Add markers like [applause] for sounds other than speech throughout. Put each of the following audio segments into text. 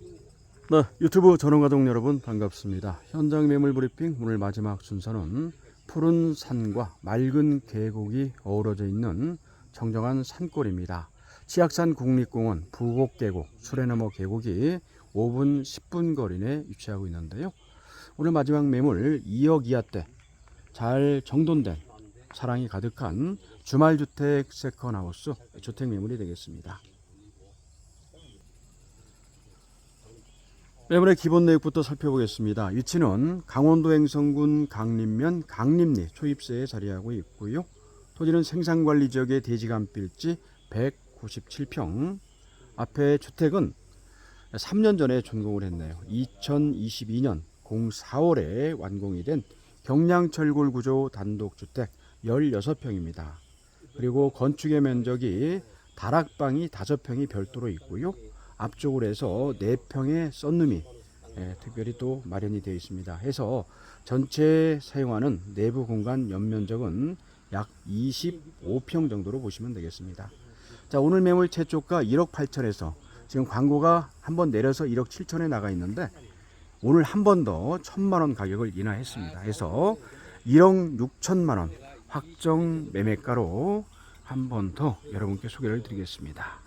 네, 유튜브 전원가족 여러분 반갑습니다. 현장 매물 브리핑 오늘 마지막 순서는 푸른 산과 맑은 계곡이 어우러져 있는 정정한 산골입니다. 치악산 국립공원 부곡계곡 수레너머 계곡이 5분 10분 거리 내 위치하고 있는데요. 오늘 마지막 매물 2억 이하대 잘 정돈된 사랑이 가득한 주말주택 세컨하우스 주택 매물이 되겠습니다. 매물의 기본 내역부터 살펴보겠습니다. 위치는 강원도 행성군 강림면 강림리 초입세에 자리하고 있고요. 토지는 생산관리 지역의 대지간필지 197평. 앞에 주택은 3년 전에 준공을 했네요. 2022년 04월에 완공이 된 경량철골 구조 단독주택 16평입니다. 그리고 건축의 면적이 다락방이 5평이 별도로 있고요. 앞쪽으로 해서 4평의 썬룸이 예, 특별히 또 마련이 되어 있습니다. 해서 전체 사용하는 내부 공간 연면적은 약 25평 정도로 보시면 되겠습니다. 자, 오늘 매물 최초가 1억 8천에서 지금 광고가 한 번 내려서 1억 7천에 나가 있는데 오늘 한 번 더 천만 원 가격을 인하했습니다. 해서 1억 6천만 원 확정 매매가로 한 번 더 여러분께 소개를 드리겠습니다.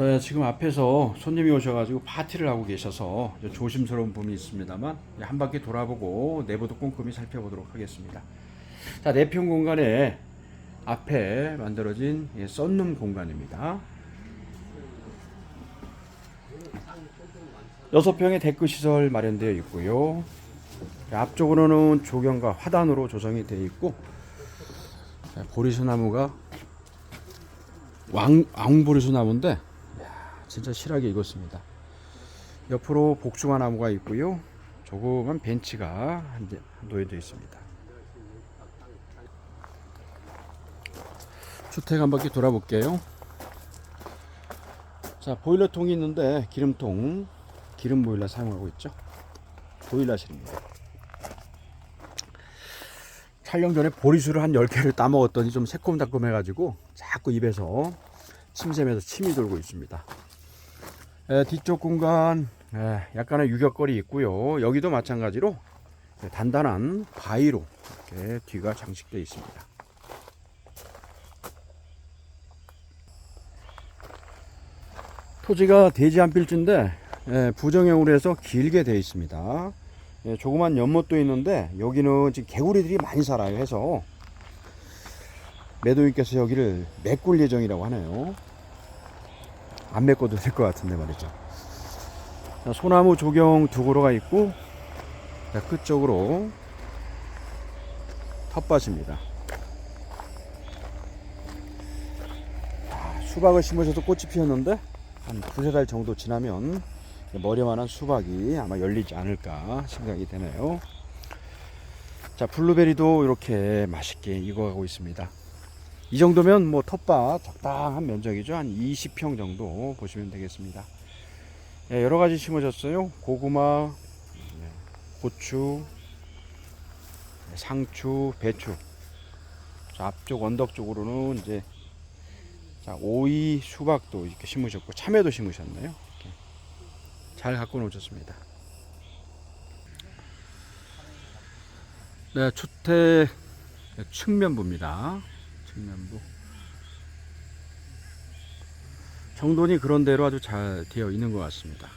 네, 지금 앞에서 손님이 오셔가지고 파티를 하고 계셔서 좀 조심스러운 부분이 있습니다만 한 바퀴 돌아보고 내부도 꼼꼼히 살펴보도록 하겠습니다. 자, 내평 공간에 앞에 만들어진 예, 썬룸 공간입니다. 여섯 평의 데크 시설 마련되어 있고요. 앞쪽으로는 조경과 화단으로 조성이 되어 있고 자, 보리수 나무가 왕 왕보리수 나무인데 진짜 실하게 익었습니다. 옆으로 복숭아 나무가 있고요. 조그만 벤치가 놓여져 있습니다. 주택 한 바퀴 돌아볼게요. 자, 보일러통이 있는데 기름통, 기름 보일러 사용하고 있죠. 보일러실입니다. 촬영 전에 보리수를 한 10개를 따먹었더니 좀 새콤달콤 해가지고 자꾸 입에서 침샘에서 침이 돌고 있습니다. 에, 뒤쪽 공간 에, 약간의 유격거리 있고요. 여기도 마찬가지로 에, 단단한 바위로 이렇게 뒤가 장식되어 있습니다. 토지가 대지 한 필지인데 에, 부정형으로 해서 길게 되어 있습니다. 예, 조그만 연못도 있는데 여기는 지금 개구리들이 많이 살아요 해서 매도인께서 여기를 메꿀 예정이라고 하네요. 안 메꿔도 될 것 같은데 말이죠. 자, 소나무 조경 두 그루가 있고 자, 끝쪽으로 텃밭입니다. 아, 수박을 심으셔서 꽃이 피었는데 한 두세 달 정도 지나면 머리만한 수박이 아마 열리지 않을까 생각이 되네요. 자, 블루베리도 이렇게 맛있게 익어가고 있습니다. 이 정도면 뭐 텃밭 적당한 면적이죠. 한 20평 정도 보시면 되겠습니다. 예, 여러 가지 심으셨어요. 고구마, 예, 고추, 예, 상추, 배추. 자, 앞쪽 언덕 쪽으로는 이제 자, 오이, 수박도 이렇게 심으셨고 참외도 심으셨네요. 이렇게. 잘 갖고 놓으셨습니다. 네, 주택 측면부입니다. 측면부. 정돈이 그런 대로 아주 잘 되어 있는 것 같습니다.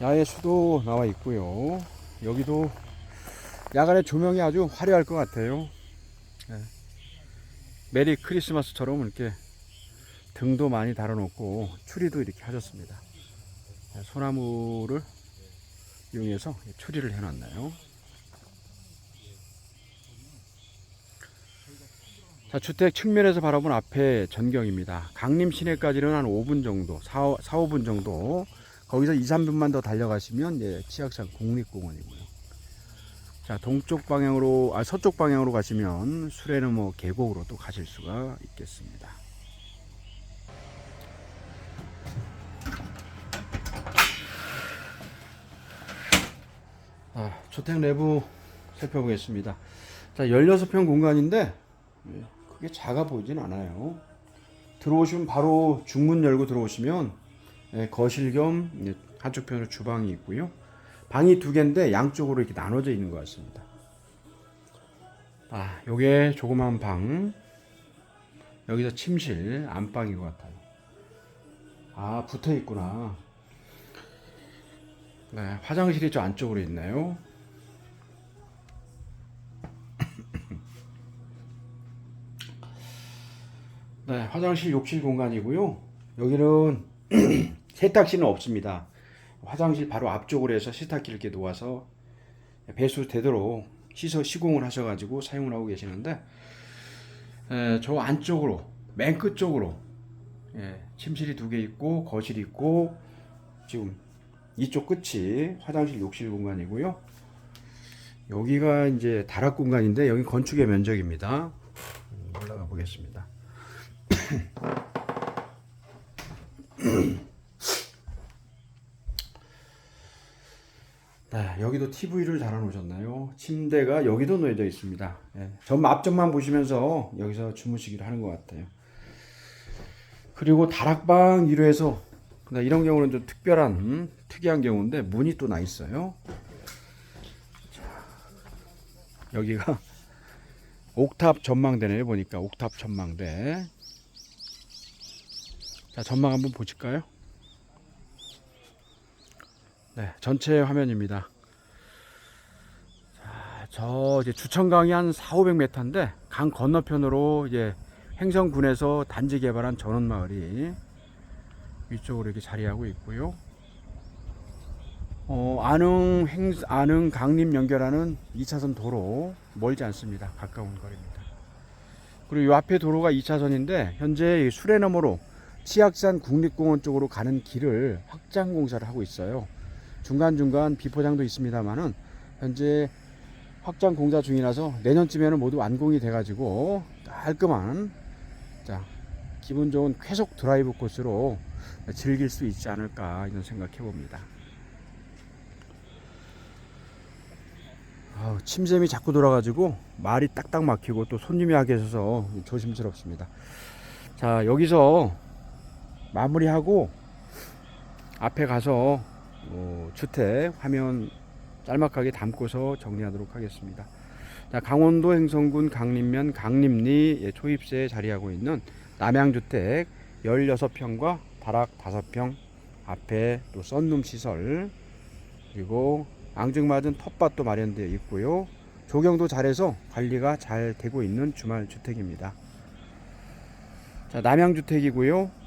야외 수도 나와 있고요. 여기도 야간에 조명이 아주 화려할 것 같아요. 네. 메리 크리스마스처럼 이렇게 등도 많이 달아놓고 추리도 이렇게 하셨습니다. 네, 소나무를 이용해서 추리를 해놨나요? 자, 주택 측면에서 바라본 앞에 전경입니다. 강림 시내까지는 한 5분 정도, 4, 4 5분 정도. 거기서 2, 3분만 더 달려가시면 예, 치악산 국립공원이고요. 자, 동쪽 방향으로, 아, 서쪽 방향으로 가시면 수레너머 계곡으로 또 가실 수가 있겠습니다. 아, 주택 내부 살펴보겠습니다. 자, 16평 공간인데, 예, 그게 작아 보이진 않아요. 들어오시면 바로 중문 열고 들어오시면 예, 거실 겸 예, 한쪽 편으로 주방이 있고요. 방이 두 개인데 양쪽으로 이렇게 나눠져 있는 것 같습니다. 아, 요게 조그만 방. 여기서 침실, 안방인 것 같아요. 아, 붙어 있구나. 네, 화장실이 저 안쪽으로 있나요? 네, 화장실 욕실 공간이고요. 여기는 [clears throat] 세탁실은 없습니다. 화장실 바로 앞쪽으로 해서 세탁기를 이렇게 놓아서 배수 되도록 시서 시공을 하셔가지고 사용을 하고 계시는데 에, 저 안쪽으로 맨 끝 쪽으로 예, 침실이 두 개 있고 거실이 있고 지금 이쪽 끝이 화장실 욕실 공간이고요. 여기가 이제 다락 공간인데 여기 건축의 면적입니다. 음, 올라가 보겠습니다. 네, 여기도 TV를 달아 놓으셨나요? 침대가 여기도 놓여져 있습니다. 예, 전 앞쪽만 보시면서 여기서 주무시기를 하는 것 같아요. 그리고 다락방 위로 해서 근데 이런 경우는 좀 특별한 음, 특이한 경우인데 문이 또 나 있어요. 자, 여기가 [laughs] 옥탑 전망대네요. 보니까 옥탑 전망대. 자, 전망 한번 보실까요? 네, 전체 화면입니다. 자, 저 이제 주천강이 한 4, 500m인데 강 건너편으로 이제 행성군에서 단지 개발한 전원 마을이 위쪽으로 이렇게 자리하고 있고요. 어, 안흥 행 안흥 강림 연결하는 2차선 도로 멀지 않습니다. 가까운 거리입니다. 그리고 이 앞에 도로가 2차선인데 현재 이 수레너머로 치악산 국립공원 쪽으로 가는 길을 확장 공사를 하고 있어요. 중간중간 비포장도 있습니다만은 현재 확장 공사 중이라서 내년쯤에는 모두 완공이 돼가지고 깔끔한 자 기분 좋은 쾌속 드라이브 코스로 즐길 수 있지 않을까 이런 생각해 봅니다. 아우, 침샘이 자꾸 돌아가지고 말이 딱딱 막히고 또 손님이 와 계셔서 조심스럽습니다. 자 여기서 마무리하고 앞에 가서 어, 주택 화면 짤막하게 담고서 정리하도록 하겠습니다. 자, 강원도 행성군 강림면 강림리 예, 초입세에 자리하고 있는 남양주택 16평과 다락 5평 앞에 또 썬룸 시설 그리고 앙증맞은 텃밭도 마련되어 있고요. 조경도 잘해서 관리가 잘 되고 있는 주말 주택입니다. 자, 남양주택이고요.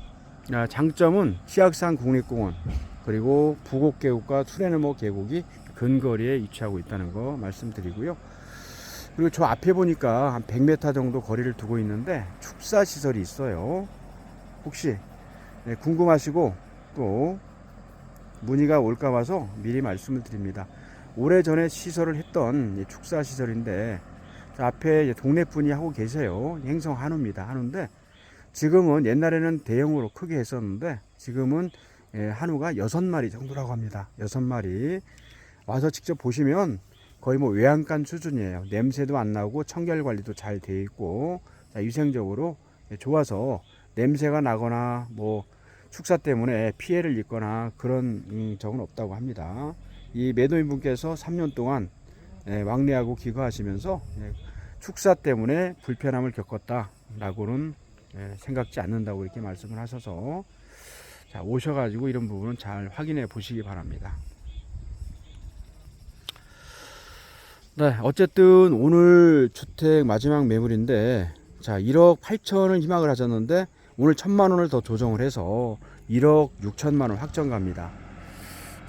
아, 장점은 치악산 국립공원 그리고 부곡 계곡과 수레너머 계곡이 근거리에 위치하고 있다는 거 말씀드리고요. 그리고 저 앞에 보니까 한 100m 정도 거리를 두고 있는데 축사 시설이 있어요. 혹시 네, 궁금하시고 또 문의가 올까 봐서 미리 말씀을 드립니다. 오래전에 시설을 했던 이 축사 시설인데 저 앞에 동네 분이 하고 계세요. 행성 한우입니다. 한우인데 지금은 옛날에는 대형으로 크게 했었는데 지금은 예, 한우가 여섯 마리 정도라고 합니다. 여섯 마리 와서 직접 보시면 거의 뭐 외양간 수준이에요. 냄새도 안 나고 청결 관리도 잘 돼 있고 자, 위생적으로 예, 좋아서 냄새가 나거나 뭐 축사 때문에 피해를 입거나 그런 음, 적은 없다고 합니다. 이 매도인분께서 3년 동안 예, 왕래하고 기거하시면서 예, 축사 때문에 불편함을 겪었다라고는 예, 생각지 않는다고 이렇게 말씀을 하셔서 자, 오셔가지고 이런 부분은 잘 확인해 보시기 바랍니다. 네, 어쨌든 오늘 주택 마지막 매물인데 자, 1억 8천을 희망을 하셨는데 오늘 천만 원을 더 조정을 해서 1억 6천만 원 확정 갑니다.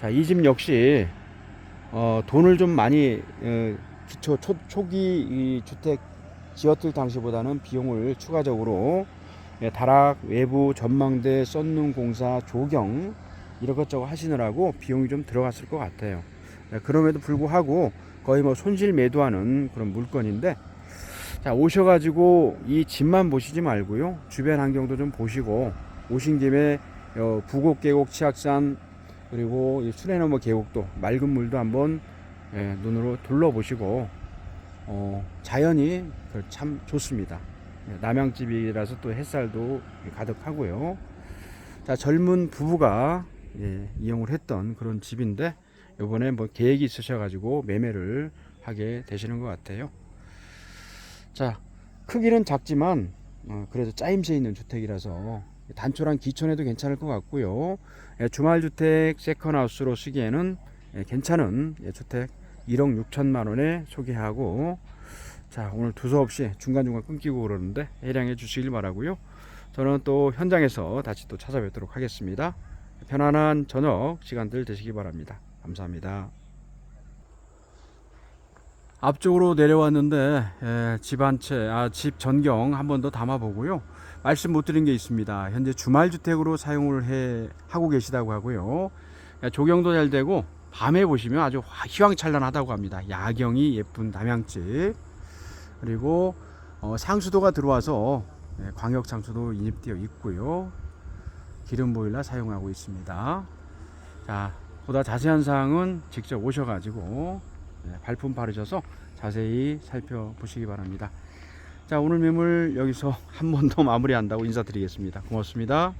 자, 이 집 역시 어, 돈을 좀 많이 어, 기초 초, 초기 이 주택 지었을 당시보다는 비용을 추가적으로 예, 다락 외부 전망대 썬룸 공사 조경 이것저것 하시느라고 비용이 좀 들어갔을 것 같아요. 예, 그럼에도 불구하고 거의 뭐 손실 매도하는 그런 물건인데 자 오셔가지고 이 집만 보시지 말고요 주변 환경도 좀 보시고 오신 김에 어, 부곡 계곡 치악산 그리고 이 수레너머 계곡도 맑은 물도 한번 예, 눈으로 둘러보시고 어, 자연이 참 좋습니다. 예, 남양집이라서 또 햇살도 가득하고요. 자 젊은 부부가 예, 이용을 했던 그런 집인데 이번에 뭐 계획이 있으셔가지고 매매를 하게 되시는 것 같아요. 자 크기는 작지만 어, 그래도 짜임새 있는 주택이라서 단촐한 기촌에도 괜찮을 것 같고요. 예, 주말 주택 세컨하우스로 쓰기에는 예, 괜찮은 예, 주택 1억 6천만 원에 소개하고 자 오늘 두서없이 중간중간 끊기고 그러는데 해량해 주시길 바라고요. 저는 또 현장에서 다시 또 찾아뵙도록 하겠습니다. 편안한 저녁 시간들 되시기 바랍니다. 감사합니다. 앞쪽으로 내려왔는데 예, 집한 채, 아, 집 전경 한 번 더 담아보고요. 말씀 못 드린 게 있습니다. 현재 주말 주택으로 사용을 해 하고 계시다고 하고요. 예, 조경도 잘 되고 밤에 보시면 아주 화- 휘황찬란하다고 합니다. 야경이 예쁜 남양집 그리고 어, 상수도가 들어와서 예, 광역 상수도 인입되어 있고요. 기름 보일러 사용하고 있습니다. 자, 보다 자세한 사항은 직접 오셔가지고 네, 발품 바르셔서 자세히 살펴보시기 바랍니다. 자, 오늘 매물 여기서 한 번 더 마무리한다고 인사드리겠습니다. 고맙습니다.